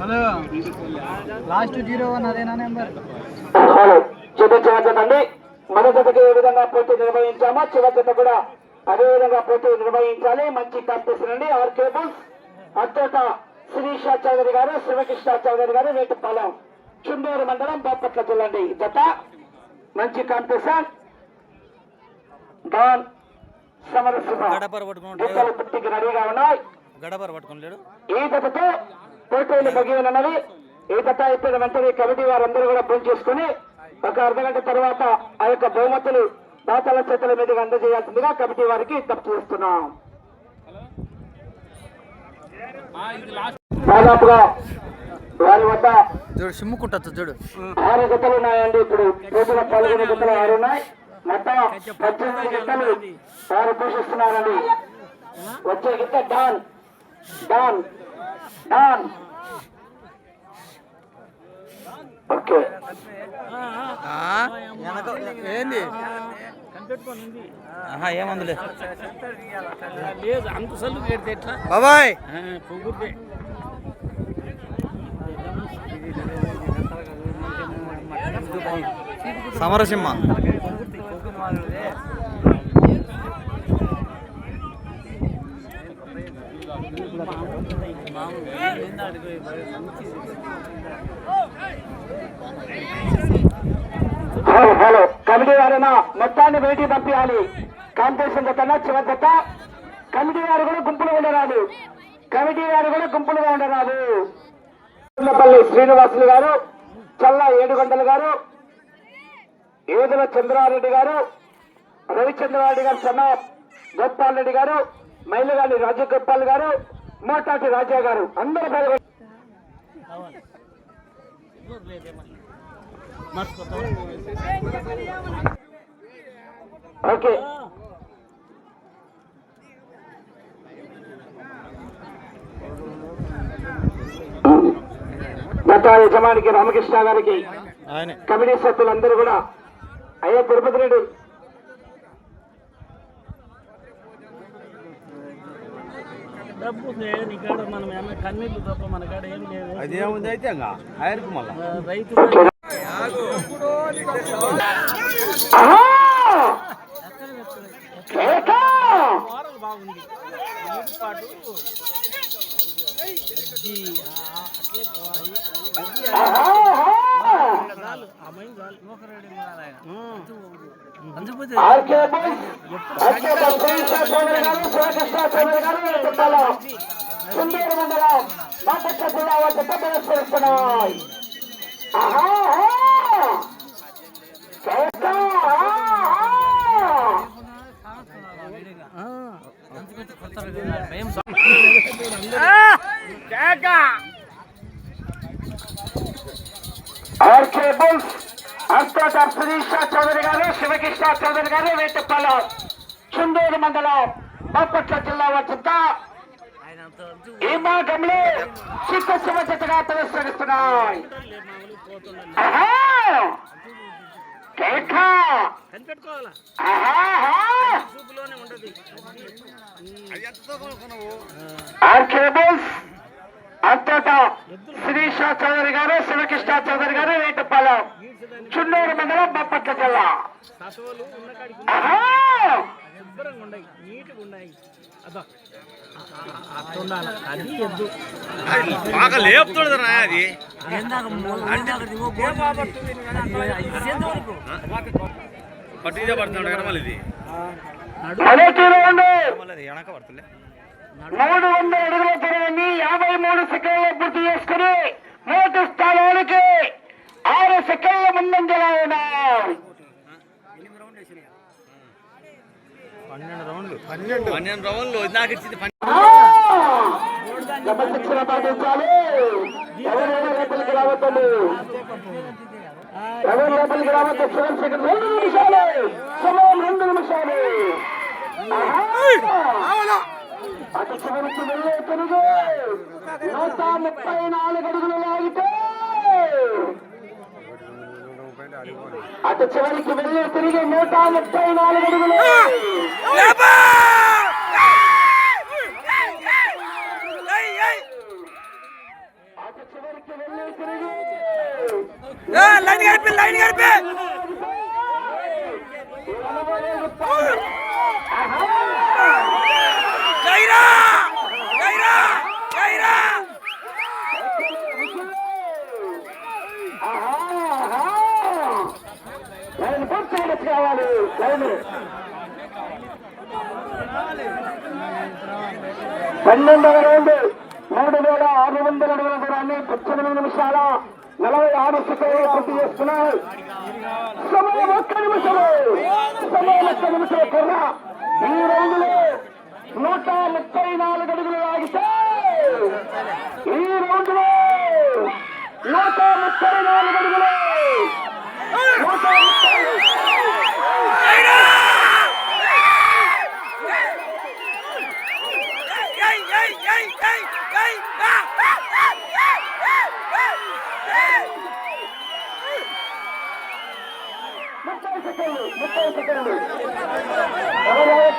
Hello. Last zero one అదేనా number hello. చూపించవచ్చండి మన జతకి ఏ విధంగా పోటీ నిర్వహించామో చివరి జత కూడా అదే విధంగా పోటీ నిర్వహించాలి. మంచి కాంపిటీషన్ అండి. ఆర్ కేబుల్స్ అత్యంత శిరీష చౌదరి గారు శివకృష్ణ చౌదరి గారు వేటుపాలెం చుండూరు మండలం బాపట్ల జిల్లా అండి. జత మంచి కాంపిటీషన్ డాన్ సమరసింహ గడపర రెడీగా ఉన్నాయి. గడపర పట్టుకుని ఈ జతతో పోటీలు ముగియ ఉన్నవి ఈ జత అయిపోయిన వెంటనే కమిటీ వారందరూ కూడా ఫోన్ చేసుకుని ఒక అర్ధగంట తర్వాత ఆ యొక్క బహుమతులు దాతల చేతుల మీదుగా అందజేయాల్సిందిగా కమిటీ వారికి తప్పు చేస్తున్నాం. దాదాపుగా వారి వద్ద చూడు సిమ్ము కుట్టచ్చు చూడు. ఆరు జతలు ఉన్నాయండి ఇప్పుడు. జతలు ఆరు ఉన్నాయి. మొత్తం పద్దెనిమిది జతలు వారు పోషిస్తున్నారండి వచ్చే గిత్త డాన్. డాన్. డాన్ ఓకే ఆ? ఏంది? ఆహా ఏమందులే లేదు అంత సల్లు పెడితే ఎట్లా బాబాయ్! పొగుడితే సమరసింహ. Hello hello. కమిటీ వారైనా మొత్తాన్ని బయటికి పంపించాలి. కాంపిటీషన్ జత చివరి జత కమిటీ వారు కూడా గుంపులు ఉండరాదు. కమిటీ వారు కూడా గుంపులుగా ఉండరాదు. పల్లి శ్రీనివాసులు గారు చల్ల ఏడుగొండలు గారు ఏదుల చంద్రారెడ్డి గారు రవిచంద్రారెడ్డి గారు సన్న గోపాల్ రెడ్డి గారు మైలగాలి రాజగోపాల్ గారు మోటాటి రాజా గారు అందరూ పాల్గొన్నారు. ఓకే గత యజమానికి రామకృష్ణ గారికి కమిటీ సభ్యులందరూ కూడా అయ్యా తిరుపతి రెడ్డి డబ్బు ఉంది నీ కాడ మనం ఏమన్నా కన్నీళ్ళు తప్ప మన కాడ ఏం లేదు. అదేముంది అయితే ఆయనకు మళ్ళా. ఆ, రైతు బాగుంది పాటు అట్లే పోవాలి ఆహా! చాలు ఆ మైండ్ చాలు RK boys, RK boys, Chowdary గారు, శివకృష్ణ చౌదరి గారు వీళ్ళు చెప్పాలి. సుందూరు మండలం బాపట్ల జిల్లా వద్ద ప్రదర్శిస్తున్నాయి! ఆర్కే బుల్స్ అంతటా శిరీష చౌదరి గారు శివకృష్ణ చౌదరి గారు వేటపాలెం చుండూరు మండలం బాపట్ల జిల్లా వద్ద ఈ మార్గంలో చిత్త శివ జతగా ప్రదర్శనిస్తున్నాయి! కేక! అంతటా శిరీష చౌదరి గారు శివకృష్ణ చౌదరి గారు వేటపాలెం చుండూరు మండలం బాపట్ల జిల్లా. బాగా లేపుతుంది అది. పట్టిగా పడుతున్నాడు కదా మళ్ళీ ఇది. వెనక పడుతుండే మూడు వందల అడుగుల దూరాన్ని యాభై మూడు సెకండ్లు పూర్తి చేసుకుని మూడు స్థానానికి ఆరు సెకండ్ల ముందంజలో ఉన్నాయి పన్నెండు రౌండ్లు. పన్నెండు పన్నెండు రౌండ్లు. నాకు ఇచ్చింది ఆ! క్రమశిక్షణ పాటించాలి ఎవరైనా లోపలికి రావద్దండి? ఎవరు లోపలికి రావద్దు? సెవెన్ సెకండ్ రెండు నిమిషాలు. సమయం రెండు నిమిషాలు. ఆహా! అటు చివరికి వెళ్ళే తిరిగి నూట ముప్పై నాలుగు అడుగులు లాగితే అటు చివరికి వెళ్ళే తిరిగి నూట ముప్పై నాలుగు అడుగులు అటు చివరికి వెళ్ళి తిరిగి లైన్ గడిపి లైన్ గడిపి గైరా గైరా గైరా లైన్ పూర్తి కావాలి. లైన్. పన్నెండవ రౌండ్. మూడు వేల ఆరు వందల అడుగుల దూరాన్ని పద్దెనిమిది నిమిషాల నలభై ఆరు సెకండ్లు పూర్తి చేస్తున్నారు సమయం ఒక్క నిమిషము. సమయం ఒక్క నిమిషం కన్నా ఈ రౌండ్ నూట ముప్పై నాలుగు అడుగులు లాగితే ఈ రౌండ్ నూట ముప్పై నాలుగు అడుగులు నూట ముప్పై ఏయ్ ఏయ్ ఏయ్ ఏయ్ ఏయ్ ముప్పై సెకండ్లు ముప్పై సెకండ్లు ఎవరాగట్టు ఎవరాగట్టండి